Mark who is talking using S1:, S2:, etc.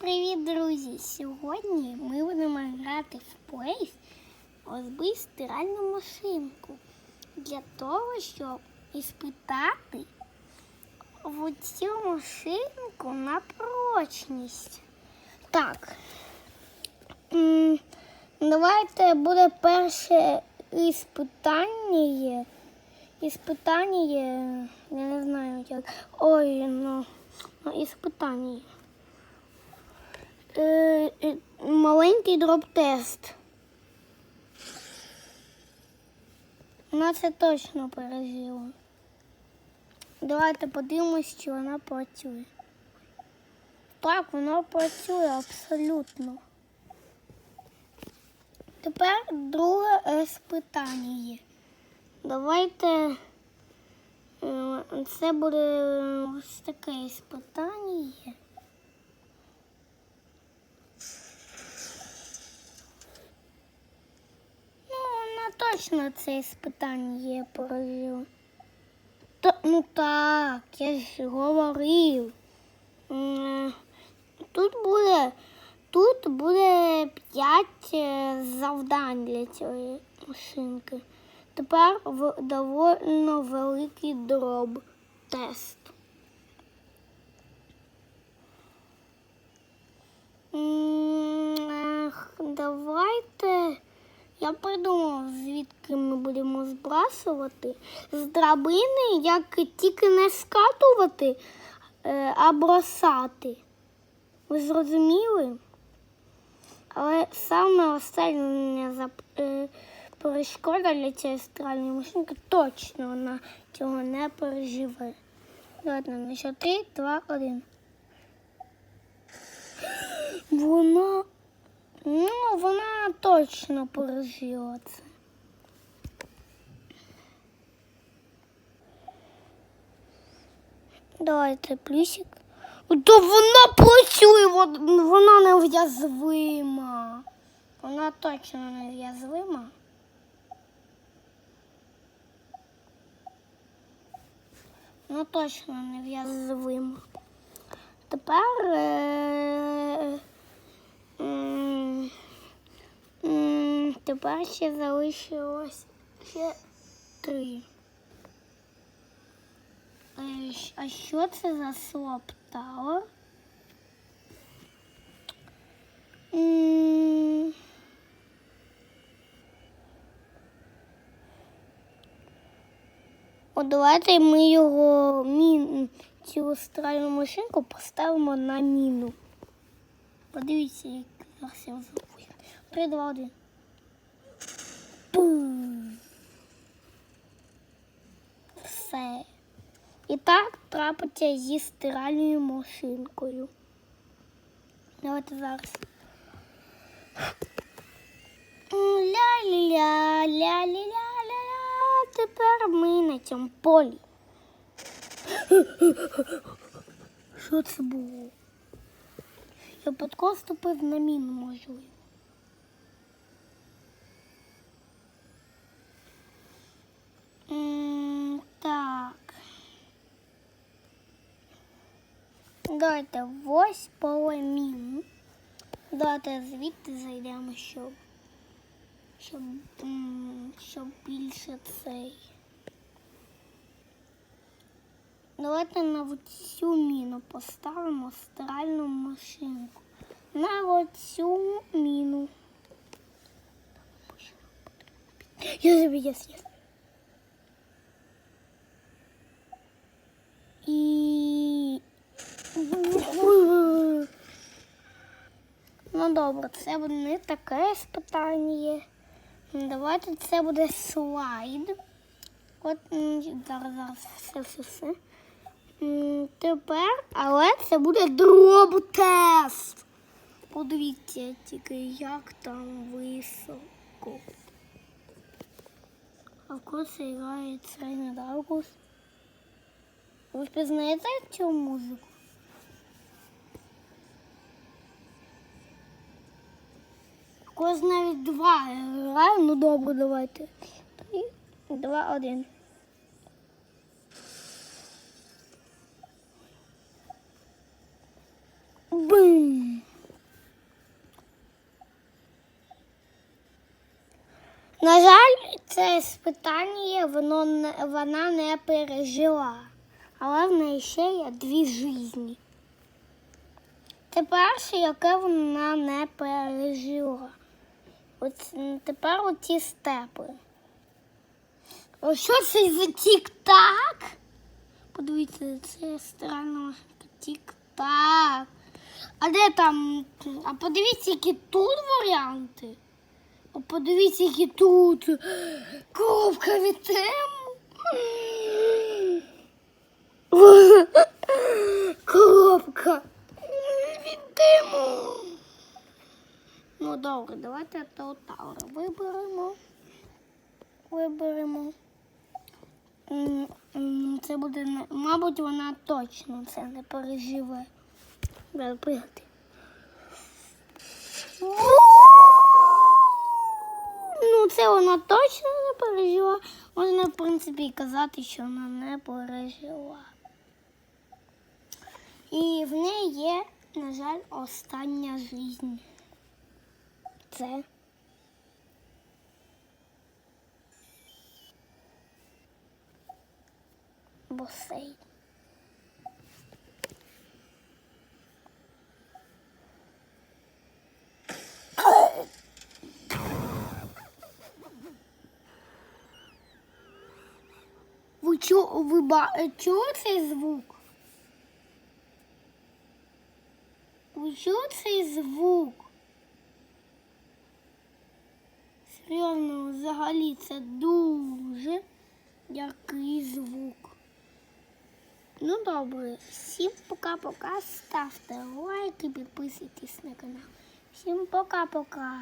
S1: Привіт, друзі! Сьогодні ми будемо грати в Place розбий стиральну машинку для того, щоб іспитати в цю машинку на прочність. Так. Давайте буде перше іспитання. Іспитання, я не знаю як. Ой, ну, ну іспитання. Е, е, маленький дроп-тест. Вона це точно пережила. Давайте подивимось, чи вона працює. Так, вона працює абсолютно. Тепер друге спитання. Давайте е, це буде ось таке спитання. Ну, вона точно це спитання є поразила. Та, ну так, я ж говорив. Тут буде, тут буде 5 завдань для цієї машинки. Тепер довольно великий дроб тест. М, ех, Давайте. Я придумав, звідки ми будемо збрасувати. З драбини, як тільки не скатувати, е, а бросати. Ви зрозуміли? Але саме остання е, перешкода для цієї стиральної машинки точно вона цього не переживе. Ладно, на що 3, 2, 1. Вона. Ну, вона точно пережила це. Давайте плюсик. Да вона працює, вон- вона нев'язвима. Вона точно нев'язвима. Вона точно нев'язвима. Тепер. Е- Тепер ще залишилось ще три. Е, а що це за слоптало? От давайте ми його мін, цю стиральну машинку поставимо на міну. Подивіться, як я все зробив. 3, один. Трапиться зі стиральною машинкою. Давайте зараз. Ля-ля-ля, ля-ля-ля-ля-ля. Тепер ми на цьому полі. Що це було? Я випадково ступив на міну, можливо. М, Так. Давайте ось поле мін. Давайте звідти зайдемо, щоб, щоб, щоб більше цей. Давайте на цю міну поставимо стиральну машинку. На оцю міну. Я забіг, я съест. І... Ну добре, це не таке спитання. Давайте це буде слайд. От зараз, зараз, все, все, все. Тепер, але це буде дроб-тест. Подивіться тільки, як там високо. А в кого грає середній Даркус? Ви впізнаєте цю музику? Когось навіть два граю. Ну добре, давайте. Три, два, один. Бум! На жаль, це спитання воно вона не пережила, але в неї ще є дві житті. Це перше, яке вона не пережила. От тепер оці степи. О, що це за тік-так? Подивіться, це странно тік-так. А де там? А подивіться, які тут варіанти. А подивіться, які тут. Коробка від тему. Коробка від тему. Ну добре, давайте Таутаура виберемо. Виберемо. Це буде, мабуть, вона точно це не переживе. Треба пригати. Ну, це вона точно не пережила. Можна, в принципі, казати, що вона не пережила. І в неї є, на жаль, остання життя. Це. Басейн. Ви, чу, ви ба, чули цей звук? Ви чули цей звук? Серйозно, взагалі це дуже який звук. Ну добре, всім пока-пока. Ставте лайки, підписуйтесь на канал. Всім пока-пока.